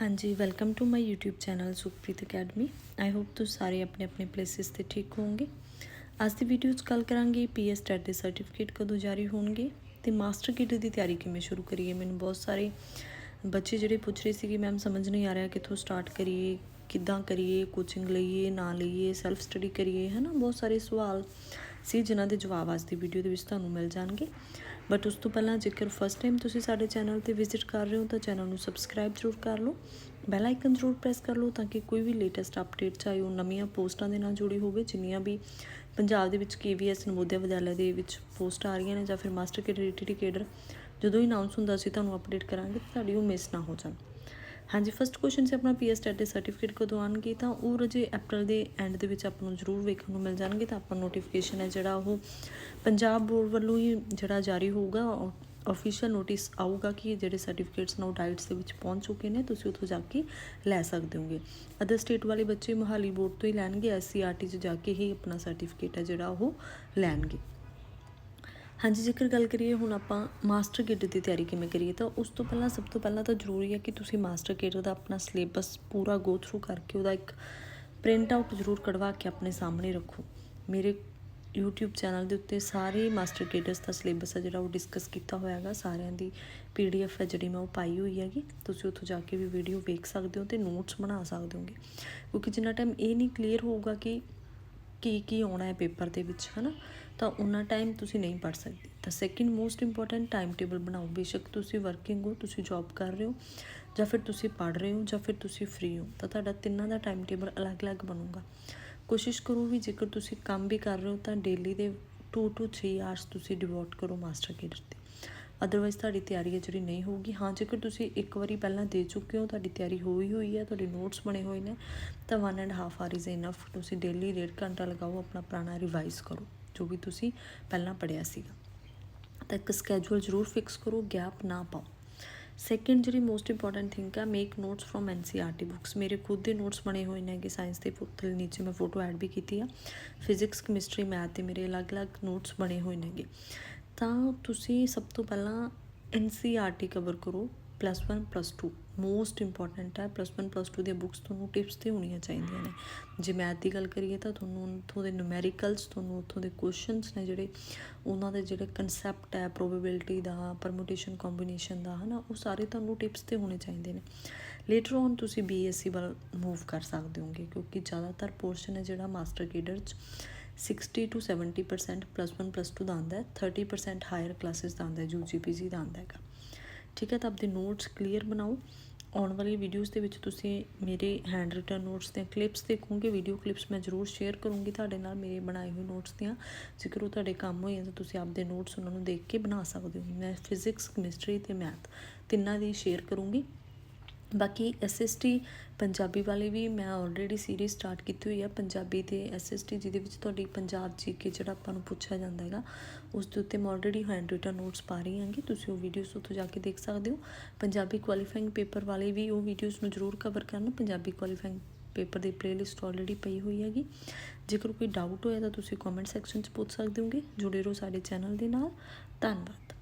ਹਾਂਜੀ welcome to my YouTube channel Sukhpreet academy I hope ਤੁਸੀਂ ਸਾਰੇ ਆਪਣੇ ਆਪਣੇ ਪਲੇਸਿਸ ਤੇ ਠੀਕ ਹੋਵੋਗੇ। ਅੱਜ ਦੀ ਵੀਡੀਓ 'ਚ ਗੱਲ ਕਰਾਂਗੇ ਪੀਐਸ ਟੈਟ ਦੇ ਸਰਟੀਫਿਕੇਟ ਕਦੋਂ ਜਾਰੀ ਹੋਣਗੇ ਤੇ ਮਾਸਟਰ ਕਿਟ ਦੀ ਤਿਆਰੀ ਕਿਵੇਂ ਸ਼ੁਰੂ ਕਰੀਏ। ਮੈਨੂੰ ਬਹੁਤ ਸਾਰੇ ਬੱਚੇ ਜਿਹੜੇ ਪੁੱਛ ਰਹੇ ਸੀ ਕਿ ਮੈਮ ਸਮਝ ਨਹੀਂ ਆ ਰਿਹਾ ਕਿੱਥੋਂ ਸਟਾਰਟ ਕਰੀਏ, ਕਿੱਦਾਂ ਕਰੀਏ ਕੋਚਿੰਗ ਲਈਏ, ਨਾ ਲਈਏ ਸੈਲਫ ਸਟੱਡੀ ਕਰੀਏ ਹੈ ਨਾ ਬਹੁਤ ਸਾਰੇ ਸਵਾਲ ਸੀ, ਜਿਨ੍ਹਾਂ ਦੇ ਜਵਾਬ ਅੱਜ ਦੀ ਵੀਡੀਓ ਦੇ ਵਿੱਚ ਤੁਹਾਨੂੰ ਮਿਲ ਜਾਣਗੇ। ਬਟ ਉਸ ਤੋਂ ਪਹਿਲਾਂ ਜੇਕਰ ਫਸਟ ਟਾਈਮ ਤੁਸੀਂ ਸਾਡੇ ਚੈਨਲ ਤੇ ਵਿਜ਼ਿਟ ਕਰ ਰਹੇ ਹੋ, ਤਾਂ ਚੈਨਲ ਨੂੰ ਸਬਸਕ੍ਰਾਈਬ ਜ਼ਰੂਰ ਕਰ ਲਓ। ਬੈਲ ਆਈਕਨ ਜ਼ਰੂਰ ਪ੍ਰੈਸ ਕਰ ਲਓ, ਤਾਂ ਕਿ ਕੋਈ ਵੀ ਲੇਟੈਸਟ ਅਪਡੇਟ ਚਾਹੇ ਉਹ ਨਵੀਆਂ ਪੋਸਟਾਂ ਦੇ ਨਾਲ ਜੁੜੀ ਹੋਵੇ, ਜਿੰਨੀਆਂ ਵੀ ਪੰਜਾਬ ਦੇ ਵਿੱਚ ਕੇਵੀਐਸ ਨਵੋਦਿਆ ਵਿਦਿਆਲਿਆ ਦੇ ਵਿੱਚ ਪੋਸਟ ਆ ਰਹੀਆਂ ਨੇ, ਜਾਂ ਫਿਰ ਮਾਸਟਰ ਕੇਡਰ ਈਟੀਟੀ ਕੇਡਰ ਜਦੋਂ ਹੀ ਅਨਾਉਂਸ ਹੁੰਦਾ ਸੀ, ਤੁਹਾਨੂੰ ਅਪਡੇਟ ਕਰਾਂਗੇ, ਤਾਂ ਤੁਹਾਡੀ ਉਹ ਮਿਸ ਨਾ ਹੋ ਜਾਣ। ਹਾਂਜੀ ਫਸਟ ਕੁਐਸਚਨ ਸੀ ਆਪਣਾ ਪੀਐਸ ਟੈਟ ਦੇ ਸਰਟੀਫਿਕੇਟ ਕਦੋਂ ਆਉਣਗੇ? ਤਾਂ ਉਹ ਰਜੇ ਅਪ੍ਰੈਲ ਦੇ ਐਂਡ ਦੇ ਵਿੱਚ ਆਪਾਂ ਨੂੰ ਜ਼ਰੂਰ ਵੇਖਣ ਨੂੰ ਮਿਲ ਜਾਣਗੇ, ਤਾਂ ਆਪਾਂ ਨੋਟੀਫਿਕੇਸ਼ਨ ਹੈ ਜਿਹੜਾ ਉਹ ਪੰਜਾਬ ਬੋਰਡ ਵੱਲੋਂ ਹੀ ਜਿਹੜਾ ਜਾਰੀ ਹੋਊਗਾ ਅਫੀਸ਼ੀਅਲ ਨੋਟਿਸ ਆਊਗਾ ਕਿ ਜਿਹੜੇ ਸਰਟੀਫਿਕੇਟਸ ਨੋ ਡਾਈਟਸ ਦੇ ਵਿੱਚ ਪਹੁੰਚ ਚੁੱਕੇ ਨੇ, ਤੁਸੀਂ ਉੱਥੋਂ ਜਾ ਕੇ ਲੈ ਸਕਦੇ ਹੋਗੇ। ਅਦਰ ਸਟੇਟ ਵਾਲੇ ਬੱਚੇ ਮੋਹਾਲੀ ਬੋਰਡ ਤੋਂ ਹੀ ਲੈਣਗੇ ਐਸਸੀਆਰਟੀ 'ਚ ਜਾ ਕੇ ਹੀ ਆਪਣਾ ਸਰਟੀਫਿਕੇਟ ਹੈ ਜਿਹੜਾ ਉਹ ਲੈਣਗੇ। ਹਾਂਜੀ, ਜੇਕਰ ਗੱਲ ਕਰੀਏ ਹੁਣ ਆਪਾਂ ਮਾਸਟਰ ਕਿਟ ਦੀ ਤਿਆਰੀ ਕਿਵੇਂ ਕਰੀਏ, ਤਾਂ ਉਸ ਤੋਂ ਪਹਿਲਾਂ, ਸਭ ਤੋਂ ਪਹਿਲਾਂ ਤਾਂ ਜ਼ਰੂਰੀ ਹੈ ਕਿ ਤੁਸੀਂ ਮਾਸਟਰ ਕਿਟ ਦਾ ਆਪਣਾ ਸਿਲੇਬਸ ਪੂਰਾ ਗੋ ਥਰੂ ਕਰਕੇ ਉਹਦਾ ਇੱਕ ਪ੍ਰਿੰਟ ਆਊਟ ਜ਼ਰੂਰ ਕਢਵਾ ਕੇ ਆਪਣੇ ਸਾਹਮਣੇ ਰੱਖੋ। ਮੇਰੇ YouTube ਚੈਨਲ ਦੇ ਉੱਤੇ ਸਾਰੇ ਮਾਸਟਰ ਕੇਡਰਸ ਦਾ ਸਿਲੇਬਸ ਹੈ ਜਿਹੜਾ ਉਹ ਡਿਸਕਸ ਕੀਤਾ ਹੋਇਆ ਹੈਗਾ। ਸਾਰਿਆਂ ਦੀ PDF ਹੈ ਜਿਹੜੀ ਮੈਂ ਉਹ ਪਾਈ ਹੋਈ ਹੈਗੀ। ਤੁਸੀਂ ਉੱਥੋਂ ਜਾ ਕੇ ਵੀ ਵੀਡੀਓ ਵੇਖ ਸਕਦੇ ਹੋ ਤੇ ਨੋਟਸ ਬਣਾ ਸਕਦੇ ਹੋਗੇ। ਕਿਉਂਕਿ ਜਿੰਨਾ ਟਾਈਮ ਇਹ ਨਹੀਂ ਕਲੀਅਰ ਹੋਊਗਾ ਕਿ ਕੀ ਕੀ ਆਉਣਾ ਹੈ ਪੇਪਰ ਦੇ ਵਿੱਚ, ਹਨਾ? ਤਾਂ ਉਹਨਾਂ ਟਾਈਮ ਤੁਸੀਂ ਨਹੀਂ ਪੜ ਸਕਦੇ। ਤਾਂ second most important time table ਬਣਾਓ। ਬੇਸ਼ੱਕ ਤੁਸੀਂ ਵਰਕਿੰਗ ਹੋ, ਤੁਸੀਂ ਜੌਬ ਕਰ ਰਹੇ ਹੋ, ਜਾਂ ਫਿਰ ਤੁਸੀਂ ਪੜ ਰਹੇ ਹੋ, ਜਾਂ ਫਿਰ ਤੁਸੀਂ ਫ੍ਰੀ ਹੋ, ਤਾਂ ਤੁਹਾਡਾ ਤਿੰਨਾਂ ਦਾ ਟਾਈਮ ਟੇਬਲ ਅਲੱਗ-ਅਲੱਗ ਬਣੂਗਾ। ਕੋਸ਼ਿਸ਼ ਕਰੋ ਵੀ ਜੇਕਰ ਤੁਸੀਂ ਕੰਮ ਵੀ ਕਰ ਰਹੇ ਹੋ, ਤਾਂ ਡੇਲੀ ਦੇ 2 ਟੂ 3 ਆਵਰਸ ਤੁਸੀਂ ਡਿਵੋਟ ਕਰੋ ਮਾਸਟਰ ਕੇਡਰ ਤੇ। ਅਦਰਵਾਈਜ਼ ਤੁਹਾਡੀ ਤਿਆਰੀ ਹੈ ਜਿਹੜੀ ਨਹੀਂ ਹੋਊਗੀ। ਹਾਂ, ਜੇਕਰ ਤੁਸੀਂ ਇੱਕ ਵਾਰੀ ਪਹਿਲਾਂ ਦੇ ਚੁੱਕੇ ਹੋ, ਤੁਹਾਡੀ ਤਿਆਰੀ ਹੋਈ ਹੋਈ ਹੈ, ਤੁਹਾਡੇ ਨੋਟਸ ਬਣੇ ਹੋਏ ਨੇ, ਤਾਂ 1 and half hour is enough ਤੁਸੀਂ ਡੇਲੀ ਡੇਢ ਘੰਟਾ ਲਗਾਓ, ਆਪਣਾ ਪੁਰਾਣਾ ਰਿਵਾਈਜ਼ ਕਰੋ। ਜੋ ਵੀ ਤੁਸੀਂ ਪਹਿਲਾਂ ਪੜਿਆ ਸੀਗਾ। ਤਾਂ ਇੱਕ ਸਕੇਜੂਲ ਜ਼ਰੂਰ ਫਿਕਸ ਕਰੋ ਗੈਪ ਨਾ ਪਾਓ। ਸੈਕਿੰਡ ਜਿਹੜੀ ਮੋਸਟ ਇੰਪੋਰਟੈਂਟ ਥਿੰਗ ਆ make notes from NCERT books ਮੇਰੇ ਖੁਦ ਦੇ ਨੋਟਸ ਬਣੇ ਹੋਏ ਨੇ ਕਿ ਸਾਇੰਸ ਦੇ ਪੁੱਤਲ ਨੀਚੇ ਮੈਂ ਫੋਟੋ ਐਡ ਵੀ ਕੀਤੀ ਆ। ਫਿਜ਼ਿਕਸ ਕੈਮਿਸਟਰੀ ਮੈਥ ਦੇ ਮੇਰੇ ਅਲੱਗ-ਅਲੱਗ ਨੋਟਸ ਬਣੇ ਹੋਏ ਨੇਗੇ ਤਾਂ ਤੁਸੀਂ ਸਭ ਤੋਂ ਪਹਿਲਾਂ ਐਨਸੀਆਰਟੀ ਕਵਰ ਕਰੋ। ਪਲੱਸ 1 ਪਲੱਸ 2 ਮੋਸਟ ਇੰਪੋਰਟੈਂਟ ਹੈ ਪਲੱਸ 1 ਪਲੱਸ 2 ਦੀਆਂ ਬੁੱਕਸ ਤੁਹਾਨੂੰ ਟਿਪਸ ਤੇ ਹੋਣੀਆਂ ਚਾਹੀਦੀਆਂ ਨੇ। ਜੇ ਮੈਥ ਦੀ ਗੱਲ ਕਰੀਏ ਤਾਂ ਤੁਹਾਨੂੰ ਉੱਥੋਂ ਦੇ ਨੂਮੈਰੀਕਲਸ ਤੁਹਾਨੂੰ ਉੱਥੋਂ ਦੇ ਕੁਐਸਚਨਸ ਨੇ ਜਿਹੜੇ, ਉਹਨਾਂ ਦੇ ਜਿਹੜੇ ਕਨਸੈਪਟ ਹੈ ਪ੍ਰੋਬੇਬਿਲਿਟੀ ਦਾ ਪਰਮੂਟੇਸ਼ਨ ਕੰਬੀਨੇਸ਼ਨ ਦਾ, ਹਨਾ, ਉਹ ਸਾਰੇ ਤੁਹਾਨੂੰ ਟਿਪਸ ਤੇ ਹੋਣੇ ਚਾਹੀਦੇ ਨੇ। ਲੇਟਰ ਔਨ ਤੁਸੀਂ ਬੀਐਸਸੀ ਵੱਲ ਮੂਵ ਕਰ ਸਕਦੇ ਹੋਗੇ, ਕਿਉਂਕਿ ਜ਼ਿਆਦਾਤਰ ਪੋਰਸ਼ਨ ਹੈ ਜਿਹੜਾ ਮਾਸਟਰ ਕੇਡਰ ਚ 60 ਟੂ 70% ਪਲੱਸ 1 ਪਲੱਸ 2 ਦਾ ਆਉਂਦਾ ਹੈ 30% ਹਾਇਰ ਕਲਾਸਿਸ ਦਾ ਆਉਂਦਾ ਹੈ ਯੂਜੀਪੀਜੀ ਦਾ ਆਉਂਦਾ ਹੈਗਾ। ਠੀਕ ਹੈ ਤਾਂ ਆਪਦੇ ਨੋਟਸ ਕਲੀਅਰ ਬਣਾਓ। ਆਉਣ ਵਾਲੀ ਵੀਡੀਓਜ਼ ਦੇ ਵਿੱਚ ਤੁਸੀਂ ਮੇਰੇ ਹੈਂਡ ਰਿਟਨ ਨੋਟਸ ਦੀਆਂ ਕਲਿੱਪਸ ਦੇਖੋਗੇ। ਵੀਡੀਓ ਕਲਿੱਪਸ ਮੈਂ ਜ਼ਰੂਰ ਸ਼ੇਅਰ ਕਰੂੰਗੀ ਤੁਹਾਡੇ ਨਾਲ ਮੇਰੇ ਬਣਾਏ ਹੋਏ ਨੋਟਸ ਦੀਆਂ। ਜੇਕਰ ਉਹ ਤੁਹਾਡੇ ਕੰਮ ਹੋਏ ਤਾਂ ਤੁਸੀਂ ਆਪਦੇ ਨੋਟਸ ਉਹਨਾਂ ਨੂੰ ਦੇਖ ਕੇ ਬਣਾ ਸਕਦੇ ਹੋ। ਮੈਂ ਫਿਜ਼ਿਕਸ ਕੈਮਿਸਟਰੀ ਤੇ ਮੈਥ ਤਿੰਨਾਂ ਦੀ ਸ਼ੇਅਰ ਕਰੂੰਗੀ। ਬਾਕੀ ਐਸਐਸਟੀ ਪੰਜਾਬੀ ਵਾਲੀ ਵੀ ਮੈਂ ਆਲਰੇਡੀ ਸੀਰੀਜ਼ ਸਟਾਰਟ ਕੀਤੀ ਹੋਈ ਆ, ਪੰਜਾਬੀ ਤੇ ਐਸਐਸਟੀ ਜਿਹਦੇ ਵਿੱਚ ਤੁਹਾਡੀ ਪੰਜਾਬ ਜੀਕੇ ਜਿਹੜਾ ਆਪਾਂ ਨੂੰ ਪੁੱਛਿਆ ਜਾਂਦਾ ਹੈਗਾ, ਉਸ ਦੇ ਉੱਤੇ ਮੈਂ ਆਲਰੇਡੀ ਹੈਂਡ ਰਿਟਨ ਨੋਟਸ ਪਾ ਰਹੀ ਹਾਂਗੀ, ਤੁਸੀਂ ਉਹ ਵੀਡੀਓਜ਼ ਉੱਥੋਂ ਜਾ ਕੇ ਦੇਖ ਸਕਦੇ ਹੋ। ਪੰਜਾਬੀ ਕੁਆਲੀਫਾਈਂਗ ਪੇਪਰ ਵਾਲੇ ਵੀ ਉਹ ਵੀਡੀਓਜ਼ ਨੂੰ ਜ਼ਰੂਰ ਕਵਰ ਕਰਨ, ਪੰਜਾਬੀ ਕੁਆਲੀਫਾਈਂਗ ਪੇਪਰ ਦੀ ਪਲੇਲਿਸਟ ਆਲਰੇਡੀ ਪਈ ਹੋਈ ਹੈਗੀ। ਜੇਕਰ ਕੋਈ ਡਾਊਟ ਹੋਇਆ ਤਾਂ ਤੁਸੀਂ ਕਮੈਂਟ ਸੈਕਸ਼ਨ 'ਚ ਪੁੱਛ ਸਕਦੇ ਹੋਗੇ। ਜੁੜੇ ਰਹੋ ਸਾਡੇ ਚੈਨਲ ਦੇ ਨਾਲ। ਧੰਨਵਾਦ।